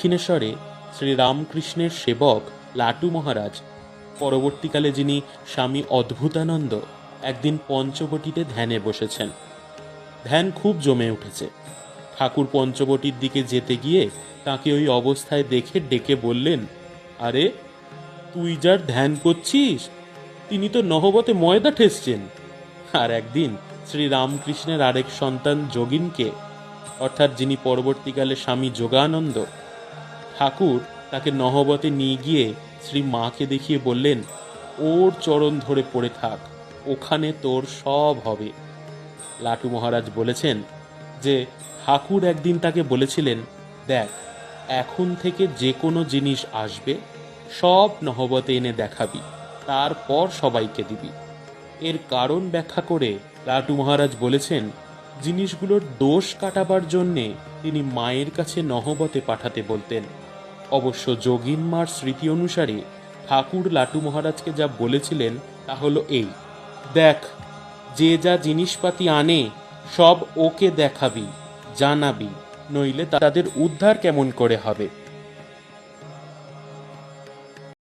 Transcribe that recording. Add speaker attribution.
Speaker 1: দক্ষিণেশ্বরে শ্রীরামকৃষ্ণের সেবক লাটু মহারাজ, পরবর্তীকালে যিনি স্বামী অদ্ভুতানন্দ একদিন পঞ্চবটিতে ধ্যানে বসেছেন। ধ্যান খুব জমে উঠেছে। ঠাকুর পঞ্চবটির দিকে যেতে গিয়ে তাকে ওই অবস্থায় দেখে ডেকে বললেন, আরে, তুই যার ধ্যান করছিস, তিনি তো নহবতে ময়দা ঠেসছেন। আর একদিন শ্রী রামকৃষ্ণের আরেক সন্তান যোগিনকে, অর্থাৎ যিনি পরবর্তীকালে স্বামী যোগানন্দ ঠাকুর তাকে নহবতে নিয়ে গিয়ে শ্রী মাকে দেখিয়ে বললেন, ওর চরণ ধরে পড়ে থাক, ওখানে তোর সব হবে। লাটু মহারাজ বলেছেন যে, ঠাকুর একদিন তাকে বলেছিলেন, দেখ, এখন থেকে যে কোনো জিনিস আসবে, সব নহবতে এনে দেখাবি, তারপর সবাইকে দিবি। এর কারণ ব্যাখ্যা করে লাটু মহারাজ বলেছেন, জিনিসগুলোর দোষ কাটাবার জন্যে তিনি মায়ের কাছে নহবতে পাঠাতে বলতেন। অবশ্য যোগিন মার স্মৃতি অনুসারে ঠাকুর লাটু মহারাজকে যা বলেছিলেন তা হলো এই। দেখ, যে যা জিনিসপাতি আনে, সব ওকে দেখাবি, জানাবি, নইলে তাদের উদ্ধার কেমন করে হবে?